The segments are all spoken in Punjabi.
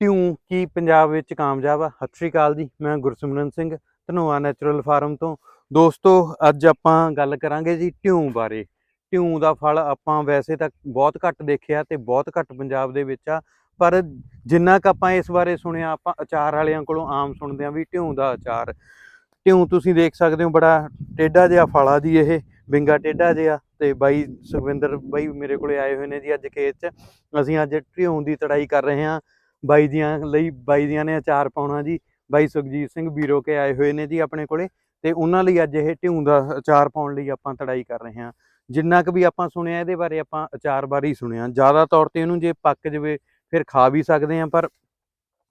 ਟਿਊ ਕੀ ਪੰਜਾਬ ਵਿੱਚ ਕਾਮਯਾਬ ਆ? ਸਤਿ ਸ਼੍ਰੀ ਅਕਾਲ ਜੀ, ਮੈਂ ਗੁਰਸਿਮਰਨ ਸਿੰਘ, ਧਨੋਆ ਨੈਚੁਰਲ ਫਾਰਮ ਤੋਂ। ਦੋਸਤੋ, ਅੱਜ ਆਪਾਂ ਗੱਲ ਕਰਾਂਗੇ ਜੀ ਟਿਊ ਬਾਰੇ। ਟਿਊ ਦਾ ਫਲ ਆਪਾਂ ਵੈਸੇ ਤਾਂ ਬਹੁਤ ਘੱਟ ਦੇਖਿਆ ਤੇ ਬਹੁਤ ਘੱਟ ਪੰਜਾਬ ਦੇ ਵਿੱਚ ਆ, ਪਰ ਜਿੰਨਾ ਕੁ ਆਪਾਂ ਇਸ ਬਾਰੇ ਸੁਣਿਆ, ਆਪਾਂ ਅਚਾਰ ਵਾਲਿਆਂ ਕੋਲੋਂ ਆਮ ਸੁਣਦੇ ਆ ਵੀ ਟਿਊ ਦਾ ਅਚਾਰ। ਟਿਊ ਤੁਸੀਂ ਦੇਖ ਸਕਦੇ ਹੋ, ਬੜਾ ਟੇਢਾ ਜਿਹਾ ਫਲ ਆ ਜੀ ਇਹ, ਵਿੰਗਾ ਟੇਢਾ ਜਿਹਾ ਤੇ ਬਾਈ ਸੁਖਵਿੰਦਰ ਬਾਈ ਮੇਰੇ ਕੋਲੇ ਆਏ ਹੋਏ ਨੇ ਜੀ ਅੱਜ ਖੇਤ 'ਚ। ਅਸੀਂ ਅੱਜ ਟਿਊ ਦੀ ਤੜਾਈ ਕਰ ਰਹੇ ਹਾਂ। ਬਾਈ ਦੀਆਂ ਲਈ ਬਾਈ ਦੀਆਂ ਨੇ ਅਚਾਰ ਪਾਉਣਾ ਜੀ। ਬਾਈ ਸੁਖਜੀਤ ਸਿੰਘ ਬੀਰੋ ਕੇ ਆਏ ਹੋਏ ਨੇ ਜੀ ਆਪਣੇ ਕੋਲੇ ਤੇ ਉਹਨਾਂ ਲਈ ਅੱਜ ਇਹ ਢਿਊ ਦਾ ਅਚਾਰ ਪਾਉਣ ਲਈ ਆਪਾਂ ਤੜਾਈ ਕਰ ਰਹੇ ਹਾਂ। ਜਿੰਨਾ ਕੁ ਵੀ ਆਪਾਂ ਸੁਣਿਆ ਇਹਦੇ ਬਾਰੇ ਆਪਾਂ ਅਚਾਰ ਬਾਰੇ ਹੀ ਸੁਣਿਆ। ਜ਼ਿਆਦਾ ਤੌਰ ਤੇ ਇਹਨੂੰ ਜੇ ਪੱਕ ਜਵੇ ਫਿਰ ਖਾ ਵੀ ਸਕਦੇ ਹਾਂ, ਪਰ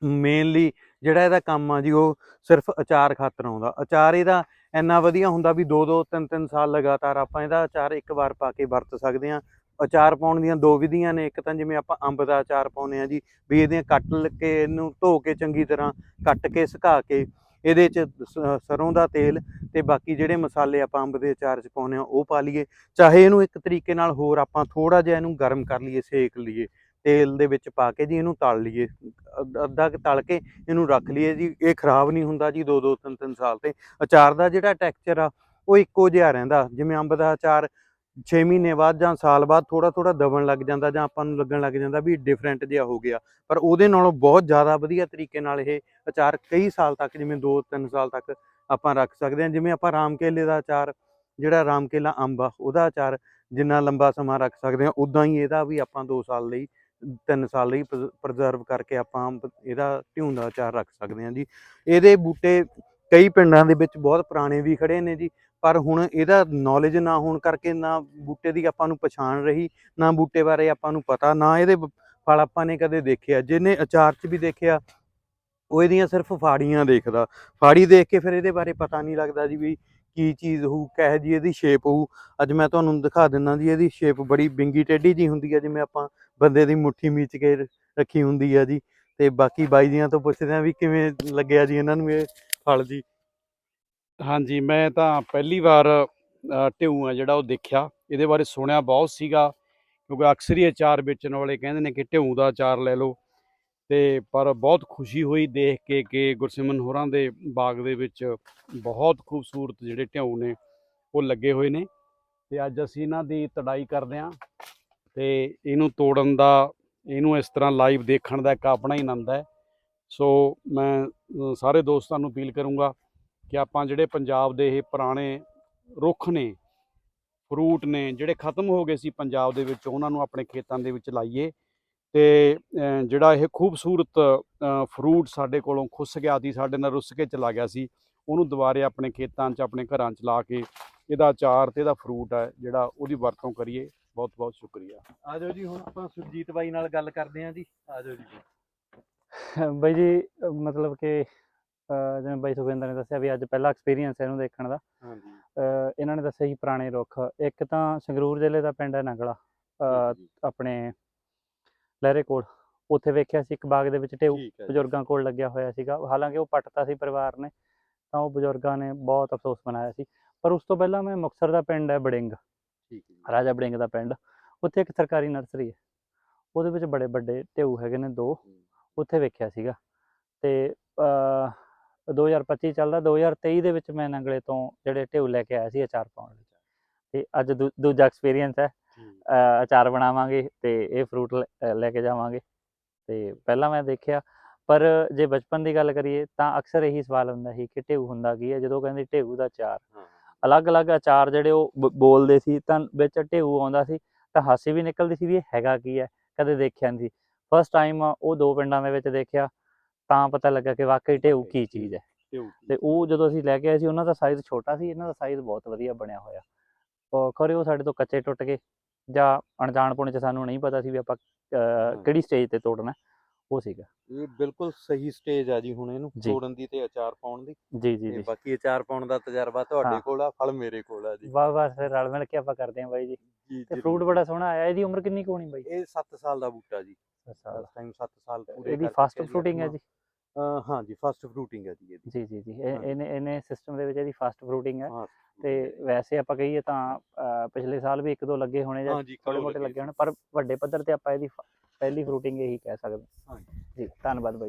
ਮੇਨਲੀ ਜਿਹੜਾ ਇਹਦਾ ਕੰਮ ਆ ਜੀ ਉਹ ਸਿਰਫ ਅਚਾਰ ਖਾਤਰ ਆਉਂਦਾ। ਅਚਾਰ ਇਹਦਾ ਇੰਨਾ ਵਧੀਆ ਹੁੰਦਾ ਵੀ 2-2 3-3 ਸਾਲ ਲਗਾਤਾਰ ਆਪਾਂ ਇਹਦਾ ਅਚਾਰ ਇੱਕ ਵਾਰ ਪਾ ਕੇ ਵਰਤ ਸਕਦੇ ਹਾਂ। ਅਚਾਰ ਪਾਉਣ ਦੀਆਂ ਦੋ ਵਿਧੀਆਂ ਨੇ, ਇੱਕ ਤਾਂ ਜਿਵੇਂ ਆਪਾਂ ਅੰਬ ਦਾ ਅਚਾਰ ਪਾਉਂਦੇ ਆ ਜੀ, ਵੀ ਇਹਦੀਆਂ ਕੱਟ ਲ ਕੇ ਇਹਨੂੰ ਧੋ ਕੇ ਚੰਗੀ ਤਰ੍ਹਾਂ ਕੱਟ ਕੇ, ਸੁਕਾ ਕੇ ਇਹਦੇ ਚ ਸ- ਸਰੋਂ ਦਾ ਤੇਲ ਤੇ ਬਾਕੀ ਜਿਹੜੇ ਮਸਾਲੇ ਆਪਾਂ ਅੰਬ ਦੇ ਅਚਾਰ ਚ ਪਾਉਂਦੇ ਆ ਉਹ ਪਾ ਲਈਏ। ਚਾਹੇ ਇਹਨੂੰ ਇੱਕ ਤਰੀਕੇ ਨਾਲ ਹੋਰ ਆਪਾਂ ਥੋੜਾ ਜਿਹਾ ਇਹਨੂੰ ਗਰਮ ਕਰ ਲਈਏ, ਸੇਕ ਲਈਏ, ਤੇਲ ਦੇ ਵਿੱਚ ਪਾ ਕੇ ਜੀ ਇਹਨੂੰ ਤਲ ਲਈਏ। ਅੱਧਾ ਕੁ ਤਲ ਕੇ ਇਹਨੂੰ ਰੱਖ ਲਈਏ ਜੀ, ਇਹ ਖਰਾਬ ਨਹੀਂ ਹੁੰਦਾ ਜੀ 2-2 3-3 ਸਾਲ ਤੇ। ਅਚਾਰ ਦਾ ਜਿਹੜਾ ਟੈਕਸਚਰ ਆ, ਉਹ ਇੱਕੋ ਜਿਹਾ ਰਹਿੰਦਾ, ਜਿਵੇਂ ਅੰਬ ਦਾ ਅਚਾਰ 6 ਮਹੀਨੇ ਬਾਅਦ ਜਾਂ ਸਾਲ ਬਾਅਦ ਥੋੜਾ ਥੋੜਾ ਦਬਣ ਲੱਗ ਜਾਂਦਾ ਜਾਂ ਆਪਾਂ ਨੂੰ ਲੱਗਣ ਲੱਗ ਜਾਂਦਾ ਵੀ ਡਿਫਰੈਂਟ ਜਿਹਾ ਹੋ ਗਿਆ। ਪਰ ਉਹਦੇ ਨਾਲੋਂ ਬਹੁਤ ਜ਼ਿਆਦਾ ਵਧੀਆ ਤਰੀਕੇ ਨਾਲ ਇਹ ਅਚਾਰ ਕਈ ਸਾਲ ਤੱਕ, ਜਿਵੇਂ 2-3 ਸਾਲ ਤੱਕ ਆਪਾਂ ਰੱਖ ਸਕਦੇ ਹਾਂ। ਜਿਵੇਂ ਆਪਾਂ ਰਾਮ ਕੇਲੇ ਦਾ ਅਚਾਰ, ਜਿਹੜਾ ਰਾਮ ਕੇਲਾ ਅੰਬ ਆ, ਉਹਦਾ ਅਚਾਰ ਜਿੰਨਾ ਲੰਬਾ ਸਮਾਂ ਰੱਖ ਸਕਦੇ ਹਾਂ ਉਦਾਂ ਹੀ ਇਹਦਾ ਵੀ ਆਪਾਂ 2 ਸਾਲ ਲਈ 3 ਸਾਲ ਲਈ ਪ੍ਰੀਜ਼ਰਵ ਕਰਕੇ ਆਪਾਂ ਅੰਬ- ਇਹਦਾ ਢਿਊਂ ਦਾ ਅਚਾਰ ਰੱਖ ਸਕਦੇ ਹਾਂ ਜੀ। ਇਹਦੇ ਬੂਟੇ ਕਈ ਪਿੰਡਾਂ ਦੇ ਵਿੱਚ ਬਹੁਤ ਪੁਰਾਣੇ ਵੀ ਖੜੇ ਨੇ ਜੀ, ਪਰ ਹੁਣ ਇਹਦਾ ਨੌਲੇਜ ਨਾ ਹੋਣ ਕਰਕੇ ਨਾ ਬੂਟੇ ਦੀ ਆਪਾਂ ਨੂੰ ਪਛਾਣ ਰਹੀ, ਨਾ ਬੂਟੇ ਬਾਰੇ ਆਪਾਂ ਨੂੰ ਪਤਾ, ਨਾ ਇਹਦੇ ਫਲ ਆਪਾਂ ਨੇ ਕਦੇ ਦੇਖਿਆ। ਜਿਹਨੇ ਅਚਾਰ 'ਚ ਵੀ ਦੇਖਿਆ, ਉਹ ਇਹਦੀਆਂ ਸਿਰਫ ਫਾੜੀਆਂ ਦੇਖਦਾ। ਫਾੜੀ ਦੇਖ ਕੇ ਫਿਰ ਇਹਦੇ ਬਾਰੇ ਪਤਾ ਨਹੀਂ ਲੱਗਦਾ ਜੀ ਵੀ ਕੀ ਚੀਜ਼ ਹੋਊ, ਕਿਹੋ ਜੀ ਇਹਦੀ ਸ਼ੇਪ ਹੋਊ। ਅੱਜ ਮੈਂ ਤੁਹਾਨੂੰ ਦਿਖਾ ਦਿੰਦਾ ਜੀ, ਇਹਦੀ ਸ਼ੇਪ ਬੜੀ ਬਿੰਗੀ ਟੇਢੀ ਜੀ ਹੁੰਦੀ ਹੈ ਜਿਵੇਂ ਆਪਾਂ ਬੰਦੇ ਦੀ ਮੁੱਠੀ ਮੀਚ ਕੇ ਰੱਖੀ ਹੁੰਦੀ ਹੈ ਜੀ। ਤੇ ਬਾਕੀ ਬਾਈ ਦੀਆਂ ਤੋਂ ਪੁੱਛਦੇ ਆ ਵੀ ਕਿਵੇਂ ਲੱਗਿਆ ਜੀ ਇਹਨਾਂ ਨੂੰ ਇਹ? ਫਲ ਜੀ। ਹਾਂਜੀ ਮੈਂ ਤਾਂ ਪਹਿਲੀ ਵਾਰ ਅ, ਢਿਊ ਆ ਜਿਹੜਾ ਉਹ ਦੇਖਿਆ। ਇਹਦੇ ਬਾਰੇ ਸੁਣਿਆ ਬਹੁਤ ਸੀਗਾ ਕਿਉਂਕਿ ਅਕਸਰ ਹੀ ਅਚਾਰ ਵੇਚਣ ਵਾਲੇ ਕਹਿੰਦੇ ਨੇ ਕਿ ਢਿਊ ਦਾ ਅਚਾਰ ਲੈ ਲਓ। ਤੇ ਪਰ ਬਹੁਤ ਖੁਸ਼ੀ ਹੋਈ ਦੇਖ ਕੇ ਕਿ ਗੁਰਸਿਮਨ ਹੋਰਾਂ ਦੇ ਬਾਗ ਦੇ ਵਿੱਚ ਬਹੁਤ ਖੂਬਸੂਰਤ ਜਿਹੜੇ ਢਿਊ ਨੇ ਉਹ ਲੱਗੇ ਹੋਏ ਨੇ। ਤੇ ਅੱਜ ਅਸੀਂ ਇਹਨਾਂ ਦੀ ਤੜਾਈ ਕਰਦੇ ਹਾਂ। ਤੇ ਇਹਨੂੰ ਤੋੜਨ ਦਾ ਇਹਨੂੰ ਇਸ ਤਰ੍ਹਾਂ ਲਾਈਵ ਦੇਖਣ ਦਾ ਇੱਕ ਆਪਣਾ ਹੀ ਆਨੰਦ ਹੈ। ਸੋ ਮੈਂ ਸਾਰੇ ਦੋਸਤਾਂ ਨੂੰ ਅਪੀਲ ਕਰੂੰਗਾ ਕਿ ਆਪਾਂ ਜਿਹੜੇ ਪੰਜਾਬ ਦੇ ਇਹ ਪੁਰਾਣੇ ਰੁੱਖ ਨੇ, ਫਰੂਟ ਨੇ, ਜਿਹੜੇ ਖਤਮ ਹੋ ਗਏ ਸੀ ਪੰਜਾਬ ਦੇ ਵਿੱਚ, ਉਹਨਾਂ ਨੂੰ ਆਪਣੇ ਖੇਤਾਂ ਦੇ ਵਿੱਚ ਲਾਈਏ ਤੇ ਜਿਹੜਾ ਇਹ ਖੂਬਸੂਰਤ ਫਰੂਟ ਸਾਡੇ ਕੋਲੋਂ ਖੁੱਸ ਗਿਆ ਸੀ, ਸਾਡੇ ਨਾਲ ਰੁੱਸ ਕੇ ਚਲਾ ਗਿਆ ਸੀ, ਉਹਨੂੰ ਦੁਬਾਰੇ ਆਪਣੇ ਖੇਤਾਂ 'ਚ, ਆਪਣੇ ਘਰਾਂ 'ਚ ਲਾ ਕੇ ਇਹਦਾ ਅਚਾਰ ਤੇ ਇਹਦਾ ਫਰੂਟ ਹੈ, ਜਿਹੜਾ ਉਹਦੀ ਵਰਤੋਂ ਕਰੀਏ। ਬਹੁਤ ਬਹੁਤ ਸ਼ੁਕਰੀਆ ਆਜੋ ਜੀ, ਹੁਣ ਆਪਾਂ ਸੁਰਜੀਤ ਬਾਈ ਨਾਲ ਗੱਲ ਕਰਦੇ ਹਾਂ ਜੀ। ਆਜੋ ਜੀ। ਬਾਈ ਜੀ ਮਤਲਬ ਕਿ ਜਿਵੇਂ ਬਾਈ ਸੁਖਵਿੰਦਰ ਨੇ ਦੱਸਿਆ ਵੀ ਅੱਜ ਪਹਿਲਾ ਐਕਸਪੀਰੀਅੰਸ ਹੈ ਇਹਨੂੰ ਦੇਖਣ ਦਾ। ਹਾਂਜੀ। ਇਹਨਾਂ ਨੇ ਦੱਸਿਆ ਸੀ ਪੁਰਾਣੇ ਰੁੱਖ। ਇੱਕ ਤਾਂ ਸੰਗਰੂਰ ਜ਼ਿਲ੍ਹੇ ਦਾ ਪਿੰਡ ਹੈ ਨਗਲਾ ਆਪਣੇ ਲਹਿਰੇ ਕੋਲ। ਉੱਥੇ ਵੇਖਿਆ ਸੀ ਇੱਕ ਬਾਗ ਦੇ ਵਿੱਚ ਜੀ। ਬਜ਼ੁਰਗਾਂ ਕੋਲ ਲੱਗਿਆ ਹੋਇਆ ਸੀਗਾ। ਹਾਲਾਂਕਿ ਉਹ ਪੱਟਤਾ ਸੀ ਪਰਿਵਾਰ ਨੇ ਤਾਂ ਉਹ ਬਜ਼ੁਰਗਾਂ ਨੇ ਬਹੁਤ ਅਫਸੋਸ ਮਨਾਇਆ ਸੀ। ਪਰ ਉਸ ਤੋਂ ਪਹਿਲਾਂ ਮੈਂ ਮੁਕਤਸਰ ਦਾ ਪਿੰਡ ਹੈ ਬੜਿੰਗ। ਠੀਕ ਹੈ ਜੀ। ਰਾਜਾ ਬੜਿੰਗ ਦਾ ਪਿੰਡ। ਉੱਥੇ ਇੱਕ ਸਰਕਾਰੀ ਨਰਸਰੀ ਹੈ। ਉਹਦੇ ਵਿੱਚ ਬੜੇ ਵੱਡੇ ਢੇਊ ਹੈਗੇ ਨੇ ਦੋ। ਉੱਥੇ ਵੇਖਿਆ ਸੀਗਾ। ਤੇ ਅ 2025 ਚੱਲਦਾ 2023 ਦੇ ਵਿੱਚ ਮੈਂ ਨੰਗਲੇ ਤੋਂ ਜਿਹੜੇ ਢੇਊ ਲੈ ਕੇ ਆਇਆ ਸੀ ਅਚਾਰ ਪਾਉਣ ਲਈ। ਤੇ ਅੱਜ ਦੂਜਾ ਐਕਸਪੀਰੀਅੰਸ ਹੈ। ਅਚਾਰ ਬਣਾਵਾਂਗੇ ਤੇ ਇਹ ਫਰੂਟ ਲੈ ਕੇ ਜਾਵਾਂਗੇ। ਤੇ ਪਹਿਲਾਂ ਮੈਂ ਦੇਖਿਆ ਪਰ ਜੇ ਬਚਪਨ ਦੀ ਗੱਲ ਕਰੀਏ ਤਾਂ ਅਕਸਰ ਇਹੀ ਸਵਾਲ ਹੁੰਦਾ ਸੀ ਕਿ ਢੇਊ ਹੁੰਦਾ ਕੀ ਹੈ? ਜਦੋਂ ਕਹਿੰਦੇ ਢੇਊ ਦਾ ਅਚਾਰ ਅਲੱਗ-ਅਲੱਗ ਅਚਾਰ ਜਿਹੜੇ ਉਹ ਬੋਲਦੇ ਸੀ ਤਾਂ ਵਿੱਚ ਢੇਊ ਆਉਂਦਾ ਸੀ ਤਾਂ ਹਾਸੀ ਵੀ ਨਿਕਲਦੀ ਸੀ ਵੀ ਇਹ ਹੈਗਾ ਕੀ ਹੈ? ਕਦੇ ਦੇਖਿਆ ਨਹੀਂ ਸੀ। ਫਸਟ ਟਾਈਮ ਉਹ ਦੋ ਪਿੰਡਾਂ ਦੇ ਵਿੱਚ ਦੇਖਿਆ ਤਾਂ ਪਤਾ ਲੱਗਾ ਕਿ ਵਾਕਈ ਢੇਊ ਕੀ ਚੀਜ਼ ਹੈ। ਤੇ ਉਹ ਜਦੋਂ ਅਸੀਂ ਲੈ ਕੇ ਆਏ ਸੀ ਉਹਨਾਂ ਦਾ ਸਾਈਜ਼ ਛੋਟਾ ਸੀ ਇਹਨਾਂ ਦਾ ਸਾਈਜ਼ ਬਹੁਤ ਵਧੀਆ ਬਣਿਆ ਹੋਇਆ। ਖਰੇ ਉਹ ਸਾਡੇ ਤੋਂ ਕੱਚੇ ਟੁੱਟ ਗਏ ਜਾਂ ਅਣਜਾਣਪੁਣੇ ਚ ਸਾਨੂੰ ਨਹੀਂ ਪਤਾ ਸੀ ਵੀ ਆਪਾਂ ਕਿਹੜੀ ਸਟੇਜ ਤੇ ਤੋੜਨਾ। ਉਹ ਸੀਗਾ। ਇਹ ਬਿਲਕੁਲ ਸਹੀ ਸਟੇਜ ਆ ਜੀ ਹੁਣ ਇਹਨੂੰ ਜੀ। ਤੋੜਨ ਦੀ ਤੇ ਅਚਾਰ ਪਾਉਣ ਦੀ। ਜੀ ਜੀ ਤੇ ਜੀ। ਬਾਕੀ ਅਚਾਰ ਪਾਉਣ ਦਾ ਤਜਰਬਾ ਤੁਹਾਡੇ ਹਾਂ। ਕੋਲ ਆ ਫਲ ਮੇਰੇ ਕੋਲ ਆ ਜੀ। ਬਸ ਬਸ ਫਿਰ ਰਲ ਮਿਲ ਕੇ ਆਪਾਂ ਕਰਦੇ ਹਾਂ ਬਾਈ ਜੀ। ਜੀ ਤੇ। ਫਰੂਟ ਬੜਾ ਸੋਹਣਾ ਆਇਆ ਇਹਦੀ ਉਮਰ ਕਿੰਨੀ ਕੁ ਹੋਣੀ ਬਾਈ? ਇਹ 7 ਸਾਲ ਦਾ ਬੂਟਾ ਜੀ। ਦਸ ਸਾਲ। ਇਸ ਟਾਈਮ 7 ਸਾਲ ਪੂਰੇ ਇਹਦੀ ਕਰ ਫਾਸਟ ਚੁੱਕਿਆ ਜੀ ਫਰੂਟਿੰਗ ਹੈ ਆਪਣਾ। ਜੀ। ਅਹ ਹਾਂ ਜੀ ਫਸਟ ਫਰੂਟਿੰਗ ਹੈ ਜੀ ਇਹਦੀ। ਜੀ ਜੀ ਜੀ। ਇਹ ਹਾਂਜੀ। ਇਹਨੇ ਇਹਨੇ ਸਿਸਟਮ ਦੇ ਵਿੱਚ ਇਹਦੀ ਫਾਸਟ ਫਰੂਟਿੰਗ ਹੈ। ਹਾਂ ਤੇ ਵੈਸੇ ਆਪਾਂ ਕਹੀਏ ਤਾਂ ਅਹ, ਪਿਛਲੇ ਸਾਲ ਵੀ ਇੱਕ ਦੋ ਲੱਗੇ ਹੋਣੇ ਜਾਂ ਹਾਂ ਥੋੜੇ ਮੋਟੇ ਲੱਗੇ ਹੋਣੇ ਪਰ ਵੱਡੇ ਪੱਧਰ ਤੇ ਆਪਾਂ ਇਹਦੀ ਪਹਿਲੀ ਫਰੂਟਿੰਗ ਇਹੀ ਕਹਿ ਸਕਦੇ ਹਾਂਜੀ। ਜੀ। ਧੰਨਵਾਦ ਬਾਈ